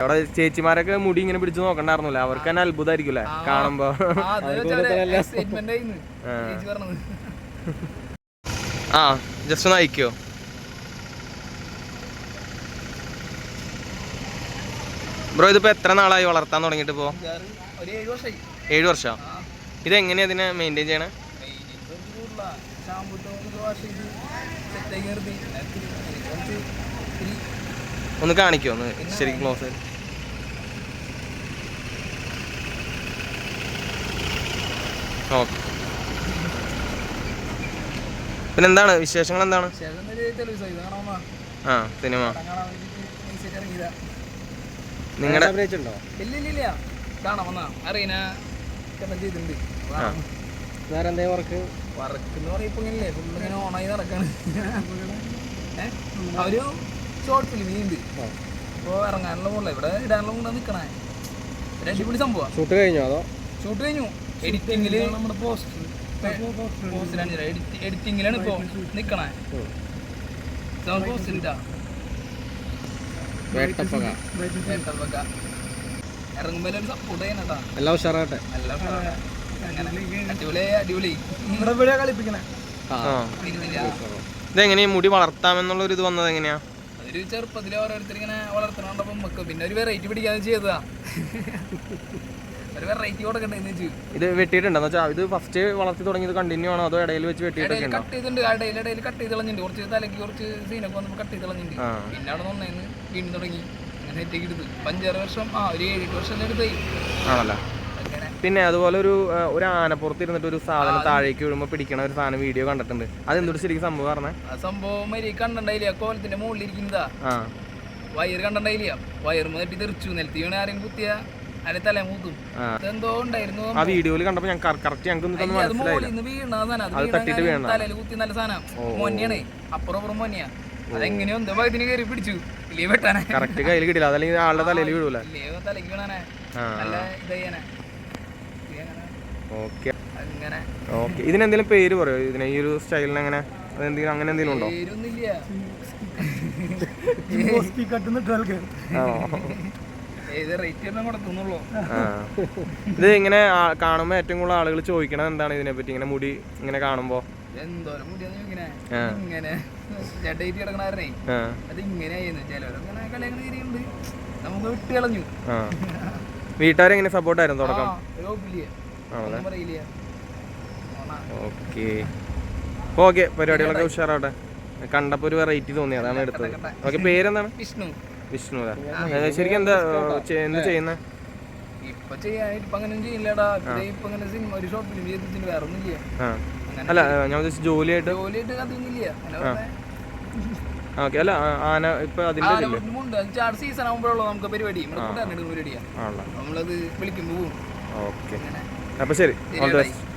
അവിടെ ചേച്ചിമാരൊക്കെ മുടി ഇങ്ങനെ പിടിച്ചു നോക്കണ്ടായിരുന്നല്ലേ. അവർക്ക് തന്നെ അത്ഭുതമായിരിക്കുമല്ലേ കാണുമ്പോ. ആ, ജസ്റ്റ് ഒന്ന് അയക്കോ? ബ്രോ ഇതിപ്പോ എത്ര നാളായി വളർത്താൻ തുടങ്ങിട്ട് ഇപ്പോ? ഏഴ് വർഷം? ആ. ഇത് എങ്ങനെയാ ഇതിനെ മെയിന്റെയിൻ ചെയ്യണേ? ഒന്ന് കാണിക്കോ ഒന്ന് ശരിക്കും ക്ലോസ് ഓക്കെ. പിന്നെ എന്താണ് വിശേഷങ്ങൾ എന്താണ് ആ സിനിമ. നിങ്ങളുടെ വേറെ വർക്ക് വർക്ക് എന്ന് പറയുമ്പോ ഇങ്ങനല്ലേ. ഫുള്ള് ഇങ്ങനെ ഓണായി നടക്കാണ്. ഷോർട്ട് ഫിലിം ഉണ്ട് ഇറങ്ങാനുള്ള ഇവിടെ ഇടാനുള്ള നിക്കണേ. ഒരു അടിപൊളി സംഭവം. ഷൂട്ട് കഴിഞ്ഞോ അതോ? ഷൂട്ട് കഴിഞ്ഞു. എഡിറ്റിംഗിൽ നമ്മുടെ പോസ്റ്റ് പോസ്റ്റിലാണ് എഡിറ്റിംഗിലാണ് ഇപ്പോ നിക്കണേ. പോസ്റ്റ് ഇട്ടാ വേട്ടപ്പക. ഇറങ്ങുമ്പോ ഒരു സപ്പോർട്ട് ചെയ്യണട്ടാ എല്ലാം ഉഷാറാട്ടെ എല്ലാം അടിപൊളി അടിപൊളി ഇവിടെ കളിപ്പിക്കണേ? ഇതെങ്ങനെയാ? മുടി വളർത്താമെന്നുള്ള ഒരു ഇത് വന്നത് എങ്ങനെയാ? അതൊരു ചെറുപ്പത്തിൽ ഓരോരുത്തർ ഇങ്ങനെ വളർത്തണോണ്ടപ്പം നമുക്ക് പിന്നെ ഒരു വെറൈറ്റി പിടിക്കാതെ ചെയ്തതാ. ഇത് വെട്ടിയിട്ടുണ്ടോ? വെച്ചാൽ ഇത് ഫസ്റ്റ് വളർത്തി തുടങ്ങിയത് കണ്ടിന്യൂ ആണോ? അതോ ഇടയിൽ വെച്ച് വെട്ടിയിട്ടൊക്കെ കട്ട് ചെയ്തിട്ടുണ്ട്. ഇടയിൽ ഇടയിൽ കട്ട് ചെയ്ത് കളഞ്ഞിട്ടുണ്ട്. കുറച്ച് കുറച്ച് സീനൊക്കെ വന്നപ്പോൾ കട്ട് ചെയ്ത് കളഞ്ഞിട്ടുണ്ട്. പിന്നെ അവിടെ നന്നായിരുന്നു. വീണ്ടും തുടങ്ങി. അങ്ങനെ എടുത്തു. അഞ്ചാറ് വർഷം ആ ഒരു ഏഴ് എട്ട് വർഷം എടുത്തായി. ആണല്ലോ? അങ്ങനെ. പിന്നെ അതുപോലെ ഒരു ഒരു ആനപ്പുറത്ത് ഇരുന്നിട്ട് ഒരു സാധനം താഴേക്ക് വീഴുമ്പോൾ പിടിക്കണ ഒരു സാധനം വീഡിയോ കണ്ടിട്ടുണ്ട്. അതെന്തൊരു ശരിക്കും സംഭവം പറഞ്ഞേ? ആ സംഭവം മരി കണ്ടുണ്ടായില്ല കോലത്തിന്റെ മുകളിലിരിക്കുന്നതാ വയർ കണ്ടുണ്ടായില്ല വയർ തട്ടി തെറിച്ചു. നിലത്തി വീണ ആരെങ്കിലും കുത്തിയ? ആ. വീഡിയോയിൽ കണ്ടപ്പോൾ ഞാൻ കറക്റ്റ് ഞങ്ങൾക്ക് അത് നിന്ന് വീണ അതെങ്ങനെയോ എന്തോ ഭാഗത്തിന് കയറി പിടിച്ചു. ഇല്ലേ വെട്ടാനെ കറക്റ്റ് കയ്യിൽ കിട്ടില്ല അതല്ലെങ്കിൽ ആളുടെ തലയിൽ വീഴൂല. ഇല്ലേ തലയ്ക്ക് വീണാനെ. ഓക്കെ. അങ്ങനെ. ഓക്കെ. ഇതിനെന്തെങ്കിലും പേര് പറയോ? ഇതിനെ ഈ ഒരു സ്റ്റൈലിന് അങ്ങനെ അതെന്തെങ്കിലും അങ്ങനെ എന്തെങ്കിലും ഉണ്ടോ? പേരൊന്നുമില്ല. ഇത് ഇങ്ങനെ കാണുമ്പോ ഏറ്റവും കൂടുതൽ ആളുകൾ ചോദിക്കണത് എന്താണ് ഇതിനെ പറ്റി? ഇങ്ങനെ മുടി ഇങ്ങനെ കാണുമ്പോ? എന്തോരം ആ. ഇങ്ങനെ. അത് നമുക്ക് വിട്ട് കളഞ്ഞു. വീട്ടുകാരെങ്ങനെ സപ്പോർട്ടായിരുന്നു തുടക്കം? ഓക്കെ. ഓക്കെ പരിപാടികളൊക്കെ ഉഷാറാവട്ടെ. കണ്ടപ്പോ ഒരു വെറൈറ്റി തോന്നി അതാണ് എടുത്തത്. ഓക്കെ പേരെന്താണ്? വിഷ്ണു. വിഷ്ണു ശരിക്കും എന്താ എന്ത് ചെയ്യുന്നത് ഇപ്പൊ ചെയ്യാനായിട്ട് ഇപ്പൊ അങ്ങനെ ചെയ്യില്ലടാ. ഇപ്പൊ അങ്ങനെ ഒരു ഷോട്ട് ഫിലിം ചെയ്തിട്ട് വേറെ ഒന്നും ചെയ്യാം അല്ല ഞാൻ ഉദ്ദേശിച്ച ജോലിയായിട്ട്? ജോലിയായിട്ട് അതൊന്നുമില്ല ഓക്കെ. അല്ല ആന ഇപ്പൊ അതിന്റെ സീസൺ ആകുമ്പോഴുള്ള നമുക്ക് പരിപാടി. നമ്മളത് വിളിക്കുമ്പോ പോകും ഓക്കെ. അപ്പൊ ശരി. All the best